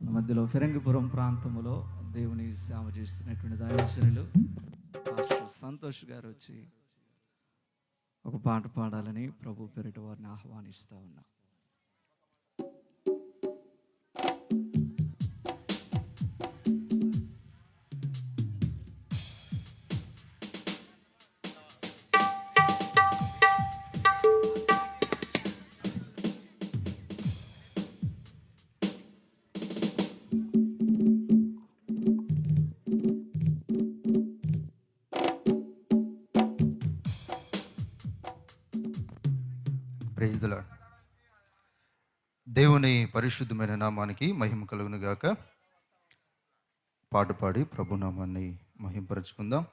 మధ్యలో ఫిరంగిపురం ప్రాంతంలో దేవుని సేవ చేస్తున్నటువంటి దైవజనులు సంతోష్ గారు వచ్చి ఒక పాట పాడాలని ప్రభు పేరిట వారిని ఆహ్వానిస్తూ ఉన్నా. దేవుని పరిశుద్ధమైన నామానికి మహిమ కలుగును గాక. పాట పాడి ప్రభు నామాన్ని మహింపరచుకుందాం.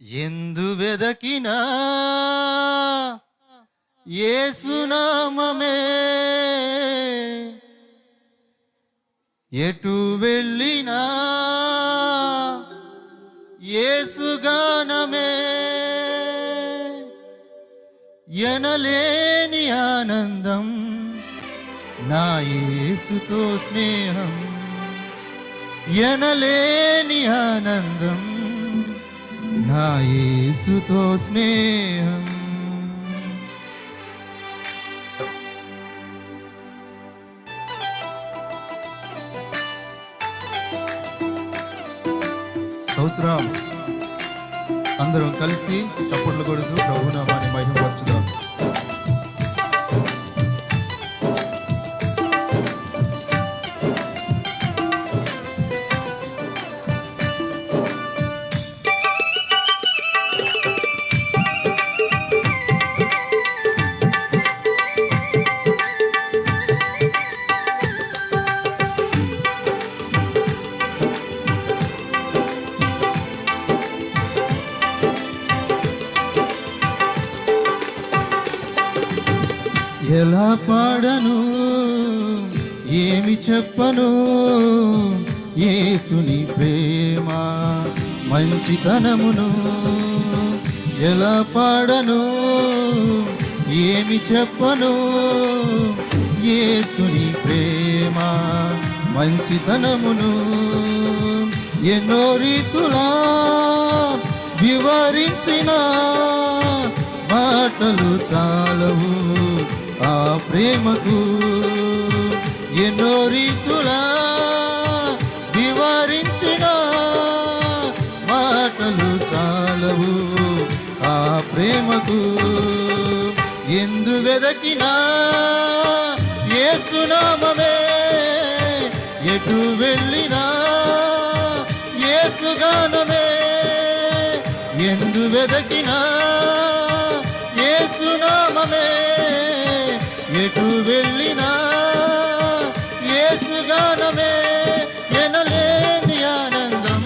ఎందు వెదకినా ఏసునామమే ఎటు వెళ్ళినా ఏసుగానమే ఎనలేని ఆనందం నా యేసుతో స్నేహం. ఎనలేని ఆనందం నా యేసుతో స్నేహం. స్తోత్రం. అందరం కలిసి చప్పట్లు కొడుతూ ప్రభునామాన్ని మహిమపరచు ఎలా పాడను? ఏమి చెప్పను? ఏసుని ప్రేమ మంచితనమును ఎలా పాడను? ఏమి చెప్పను? ఏసుని ప్రేమ మంచితనమును ఎన్నో రీతులా వివరించిన మాటలు చాలవు. ఆ ప్రేమకు ఎన్నో రీతులా నివారించిన మాటలు చాలవు. ఆ ప్రేమకు ఎందు వెదకినా ఏసునామమే ఎటు వెళ్ళినా ఏసుగానమే ఎందు వెదకినా వెళ్ళినా ఏసుగానమే ఎనలేని ఆనందం.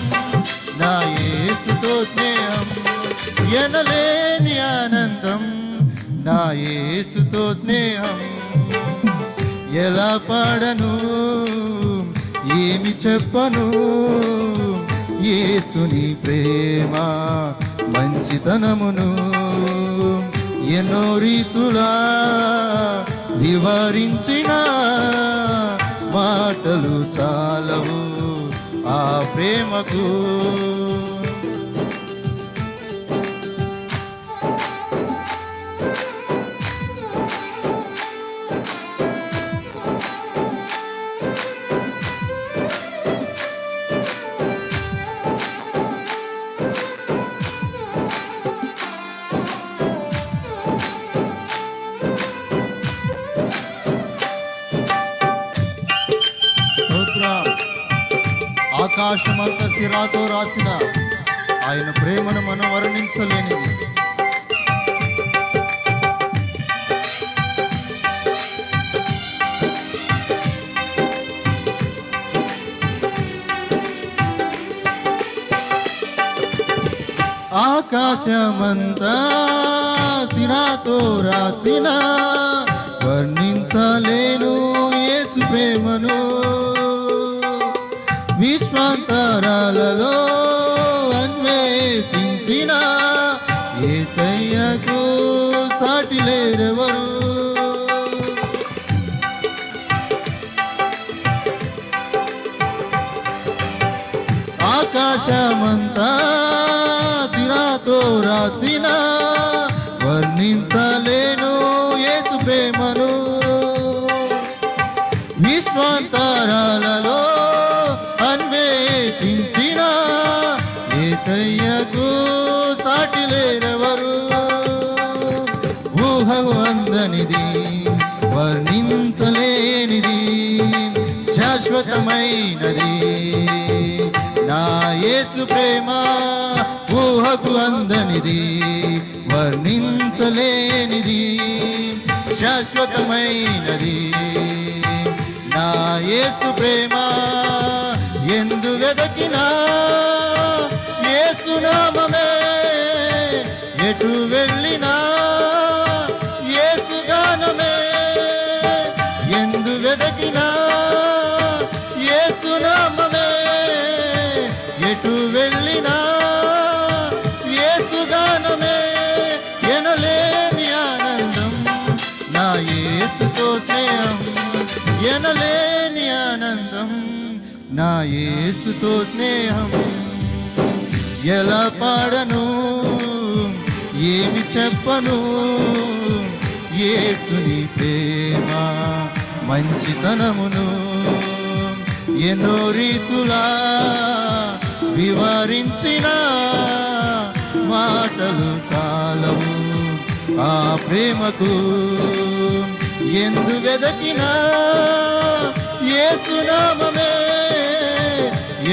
నా ఏసుతో స్నేహం ఎనలేని ఆనందం. నా ఏసుతో స్నేహం ఎలా పాడను? ఏమి చెప్పను? యేసుని ప్రేమ మంచితనమును ఎన్నో రీతులా వివరించిన మాటలు చాలవు ఆ ప్రేమకు. ఆకాశమంత సిరాతో రాసిన ఆయన ప్రేమను మనం వర్ణించలేనిది ఆకాశమంతా సిరాతో రాసిన ఆకాశమంతా సిరాతో రాసిన వర్ణించలేను యేసు ప్రేమను. విశ్వాంతరాలలో అన్వేషించిన ఏసయ్యకు సాటి లేరెవరు? ఊహకు అందనిది వర్ణించలేనిది శాశ్వతమైనది. యేసు ప్రేమ ఊహకు అందనిది వర్ణించలేనిది శాశ్వతమైనది. నా యేసు ప్రేమ ఎందు వెదకినా యేసునామమే ఎటు వెళ్ళినా ఆనందం. నా యేసుతో స్నేహం. ఎలా పాడను? ఏమి చెప్పను? యేసుని ప్రేమ మంచితనమును ఎన్నో రీతులా వివరించిన మాటలు చాలవు ఆ ప్రేమకు. ఎందు వెదకినా యేసునామమే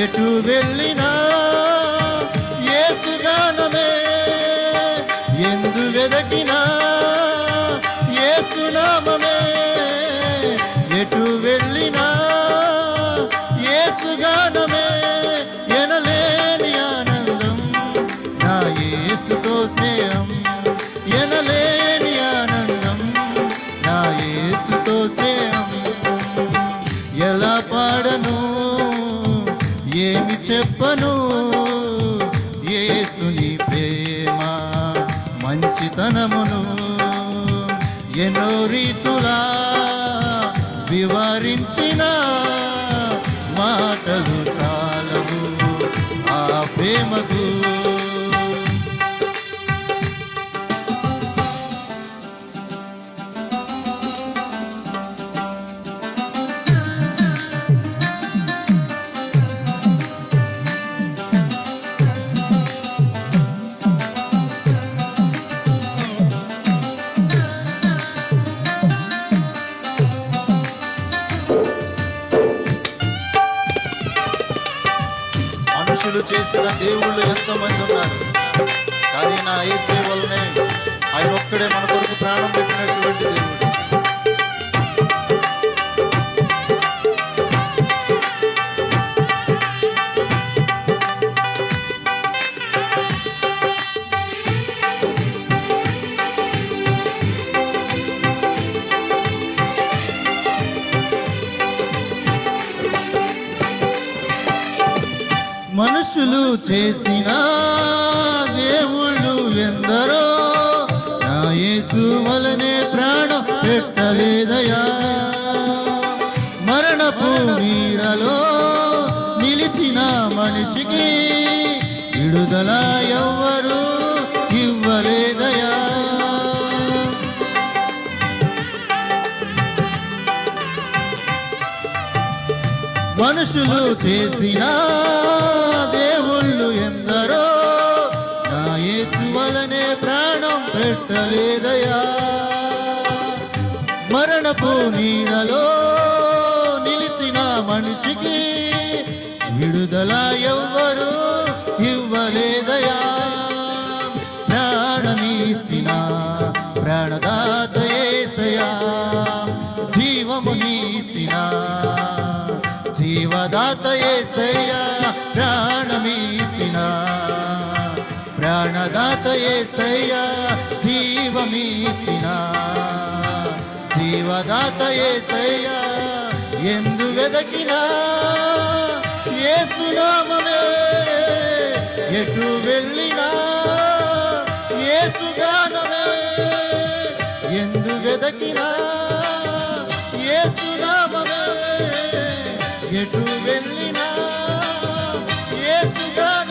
ఎటు వెళ్ళినా యేసుగానమే ఎందు వెదకినా యేసునామమే ఎటు వెళ్ళినా యేసుగానమే జ్ఞానమును ఎన్నో రీతులా వివరించిన మాటలు చాలవు. ఆ ప్రేమకు చేసిన దేవుళ్ళు ఎంతమంది ఉన్నారు. కానీ నా ఏసే వల్లనే ఆయన ఒక్కడే మన కొరకు ప్రాణం మనుషులు చేసిన దేవుళ్ళు ఎందరో? నా యేసు వలనే ప్రాణం పెట్టలేదయా? మరణపు నీడలో నిలిచిన మనిషికి విడుదల ఎవ్వరు ఇవ్వలేదయా? మనుషులు చేసిన మరణపు నీడలో జీవమిచ్చిన జీవదాత ఎందు వెదకినా ఏసునామమే ఎటు వెళ్ళినా ఏసుగానమే ఎందు వెదకినా ఏసునామమే ఎటు వెళ్ళినా ఏసుగానమే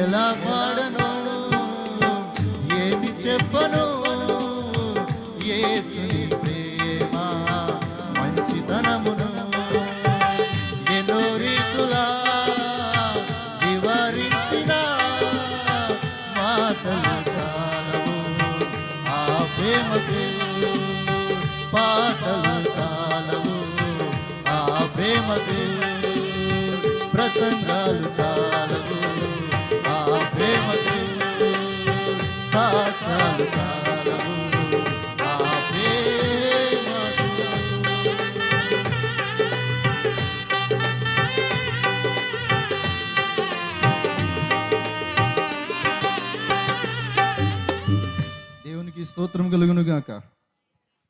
ఎలా పాడను? ఏమి చెప్పను? యేసుని ప్రసంగాలు చాలవు ఆ ప్రేమకు సాక్షాలు చాలవు ఆ ప్రేమకు దేవునికి స్తోత్రం కలుగును గాక